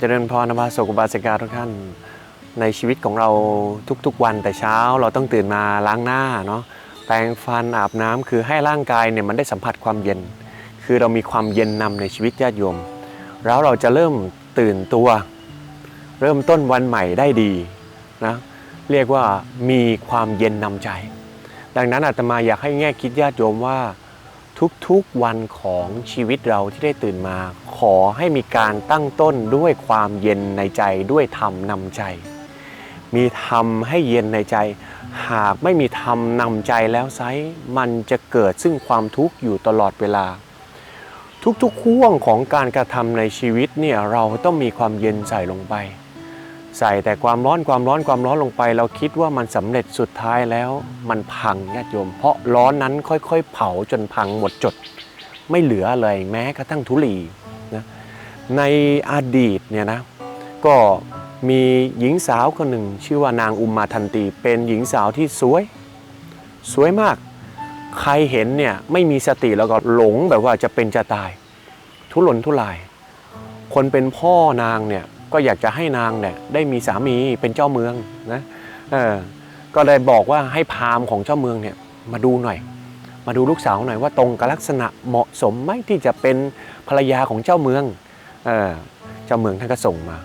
เจริญพรนบาสกุบาสิกาทุกท่าน ในชีวิตของเราทุกๆวันแต่เช้าเราต้องตื่นมาล้างหน้าเนาะแปรงฟันอาบน้ำคือให้ร่างกายเนี่ยมันได้สัมผัสความเย็น คือเรามีความเย็นนำในชีวิตญาติโยม แล้วเราจะเริ่มตื่นตัว เริ่มต้นวันใหม่ได้ดีนะเรียกว่ามีความเย็นนำใจ ดังนั้นอาตมาอยากให้แง่คิดญาติโยมว่า ทุกๆวันของชีวิตเราที่ได้ตื่นมา ขอให้มีการตั้งต้นด้วยความเย็นในใจด้วยธรรมนำใจ มีธรรมให้เย็นในใจ หากไม่มีธรรมนำใจแล้วไซมันจะเกิดซึ่งความทุกข์อยู่ตลอดเวลา ทุกๆห่วงของการกระทำในชีวิตเนี่ยเราต้องมีความเย็นใส่ลงไป ใส่แต่ความร้อนความร้อนความร้อนลงไป เราคิดว่ามันสำเร็จสุดท้ายแล้ว มันพังญาติโยม เพราะร้อนนั้นค่อยๆ เผาจนพังหมดจด ไม่เหลือเลยแม้กระทั่งธุลีนะในอดีตเนี่ยนะก็มีหญิงสาวคนหนึ่ง ชื่อว่านางอุมมาทันตีเป็นหญิงสาวที่สวย สวยมาก ใครเห็นเนี่ยไม่มีสติแล้วก็หลงแบบว่าจะเป็นจะตาย ทุรนทุราย คนเป็นพ่อนางเนี่ย ก็อยากจะให้นางเนี่ยได้มีสามีเป็นเจ้าเมืองนะเออก็เลยบอกว่าให้พราหม์ของเจ้าเมืองเนี่ยมาดูหน่อย มาดูลูกสาวหน่อยว่าตรงกับลักษณะเหมาะสมไหมที่จะเป็นภรรยาของเจ้าเมืองเออเจ้าเมืองท่านก็ส่งมา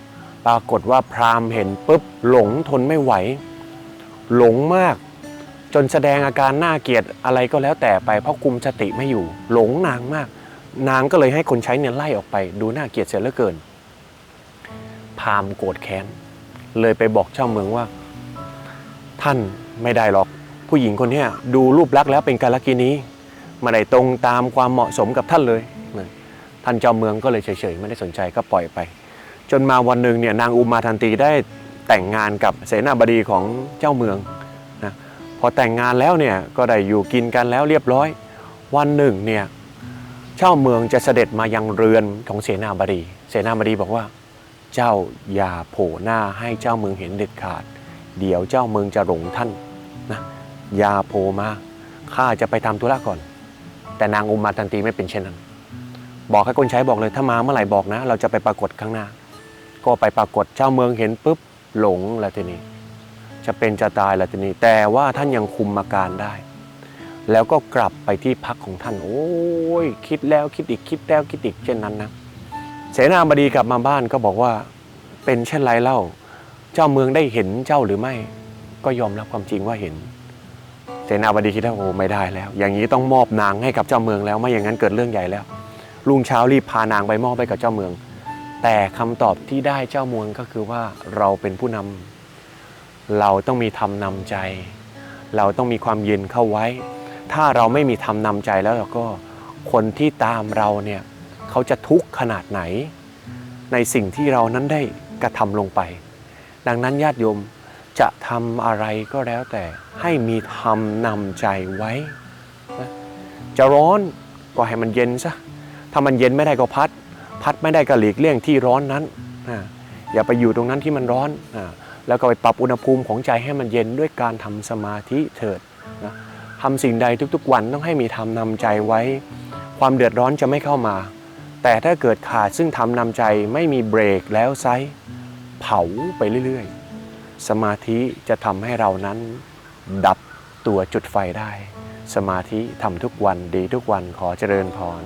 ปรากฏว่าพราหมณ์เห็นปุ๊บหลงทนไม่ไหว หลงมากจนแสดงอาการน่าเกลียดอะไรก็แล้วแต่ไปเพราะคุมสติไม่อยู่ หลงนางมาก นางก็เลยให้คนใช้เนี่ยไล่ออกไป ดูน่าเกลียดเสียเหลือเกินามโกรธแค้น เลยไปบอกเจ้าเมืองว่า ท่านไม่ได้หรอก ผู้หญิงคนนี้ดูรูปลักษณ์แล้วเป็นกาลกินีมาได้ตรงตามความเหมาะสมกับท่านเลย ท่านเจ้าเมืองก็เลยเฉยๆ ไม่ได้สนใจก็ปล่อยไป จนมาวันหนึ่งเนี่ยนางอุมาทันตีได้แต่งงานกับเสนาบดีของเจ้าเมืองนะพอแต่งงานแล้วเนี่ยก็ได้อยู่กินกันแล้วเรียบร้อย วันหนึ่งเนี่ยเจ้าเมืองจะเสด็จมายังเรือนของเสนาบดี เสนาบดีบอกว่า เจ้าอย่าโผล่หน้าให้เจ้าเมืองเห็นเด็ดขาด เดี๋ยวเจ้าเมืองจะหลงท่านนะอย่าโผล่มาข้าจะไปทำธุระก่อน แต่นางอุมาทันตีไม่เป็นเช่นนั้น บอกให้คนใช้บอกเลยถ้ามาเมื่อไหร่บอกนะ เราจะไปปรากฏข้างหน้า ก็ไปปรากฏเจ้าเมืองเห็นปุ๊บหลงล้วทีนี้จะเป็นจะตายล้วทีนี้แต่ว่าท่านยังคุมอาการได้ แล้วก็กลับไปที่พักของท่าน โอ้ยคิดแล้วคิดอีกคิดแล้วคิดอีกเช่นนั้นนะ เสนาบดีกลับมาบ้านก็บอกว่า เป็นเช่นไรเล่า เจ้าเมืองได้เห็นเจ้าหรือไม่ ก็ยอมรับความจริงว่าเห็น เสนาบดีคิดว่าโอ้ไม่ได้แล้ว อย่างนี้ต้องมอบนางให้กับเจ้าเมืองแล้วไม่อย่างนั้นเกิดเรื่องใหญ่แล้วลุงเช้ารีบพานางไปมอบไปกับเจ้าเมือง แต่คำตอบที่ได้เจ้าเมืองก็คือว่าเราเป็นผู้นำเราต้องมีธรรมนำใจ เราต้องมีความเย็นเข้าไว้ ถ้าเราไม่มีธรรมนำใจแล้วเราก็คนที่ตามเราเนี่ย เขาจะทุกข์ขนาดไหน ในสิ่งที่เรานั้นได้กระทำลงไป ดังนั้นญาติโยมจะทำอะไรก็แล้วแต่ให้มีธรรมนำใจไว้นะจะร้อนก็ให้มันเย็นซะถ้ามันเย็นไม่ได้ก็พัด พัดไม่ได้ก็หลีกเลี่ยงที่ร้อนนั้นอ่าอย่าไปอยู่ตรงนั้นที่มันร้อนแล้วก็ไปปรับอุณหภูมิของใจให้มันเย็นด้วยการทำสมาธิเถิดนะทำสิ่งใดทุกๆวันต้องให้มีธรรมนำใจไว้ ความเดือดร้อนจะไม่เข้ามา แต่ถ้าเกิดขาดซึ่งทำนำใจไม่มีเบรกแล้วไซส์เผาไปเรื่อยๆ สมาธิจะทำให้เรานั้นดับตัวจุดไฟได้ สมาธิทำทุกวันดีทุกวันขอเจริญพร